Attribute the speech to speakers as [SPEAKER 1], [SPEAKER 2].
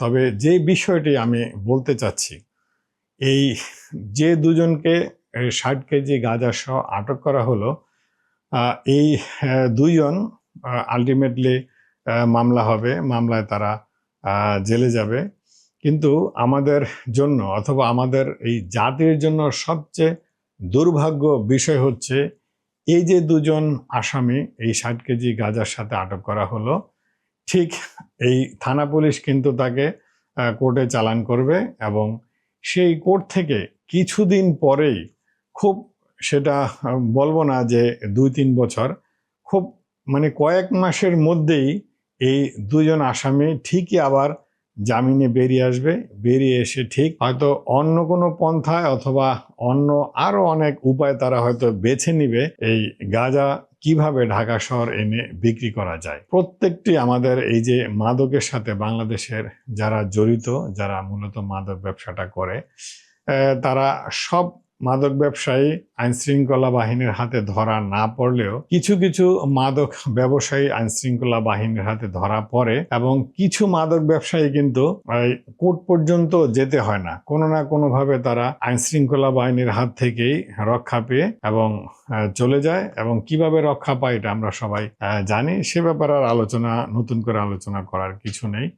[SPEAKER 1] তবে যে বিষয়টি আমি বলতে চাচ্ছি, এই যে দুজনকে ষাট কেজি গাঁজা সহ আটক করা হলো এই দুইজন আলটিমেটলি মামলা হবে, মামলায় তারা জেলে যাবে। কিন্তু আমাদের জন্য অথবা আমাদের এই জাতির জন্য সবচেয়ে দুর্ভাগ্য বিষয় হচ্ছে, এই যে দুজন আসামি এই ষাট কেজি গাঁজার সাথে আটক করা হলো, ঠিক এই থানা পুলিশ কিন্তু তাকে কোর্টে চালান করবে এবং সেই কোর্ট থেকে কিছুদিন পরেই খুব সেটা বলব না যে দুই তিন বছর, খুব মানে কয়েক মাসের মধ্যেই এই দুজন আসামি ঠিকই আবার জামিনে বেরিয়ে আসবে। বেরিয়ে এসে ঠিক হয়তো অন্য কোনো পন্থায় অথবা অন্য আরও অনেক উপায় তারা হয়তো বেছে নিবে এই গাজা কীভাবে ঢাকা শহর এনে বিক্রি করা যায়। প্রত্যেকটি আমাদের এই যে মাদকের সাথে বাংলাদেশের যারা জড়িত, যারা মূলত মাদক ব্যবসাটা করে তারা সব মাদক ব্যবসায়ী আইন শৃঙ্খলা বাহিনীর হাতে ধরা না পড়লেও কিছু কিছু মাদক ব্যবসায়ী আইন শৃঙ্খলা বাহিনীর হাতে ধরা পড়ে এবং কিছু মাদক ব্যবসায়ী কিন্তু কোর্ট পর্যন্ত যেতে হয় না। কোনো না কোনোভাবে তারা আইন শৃঙ্খলা বাহিনীর হাত থেকেই রক্ষা পেয়ে এবং চলে যায় এবং কীভাবে রক্ষা পায় এটা আমরা সবাই জানি। সে ব্যাপারে আর আলোচনা, নতুন করে আলোচনা করার কিছু নেই।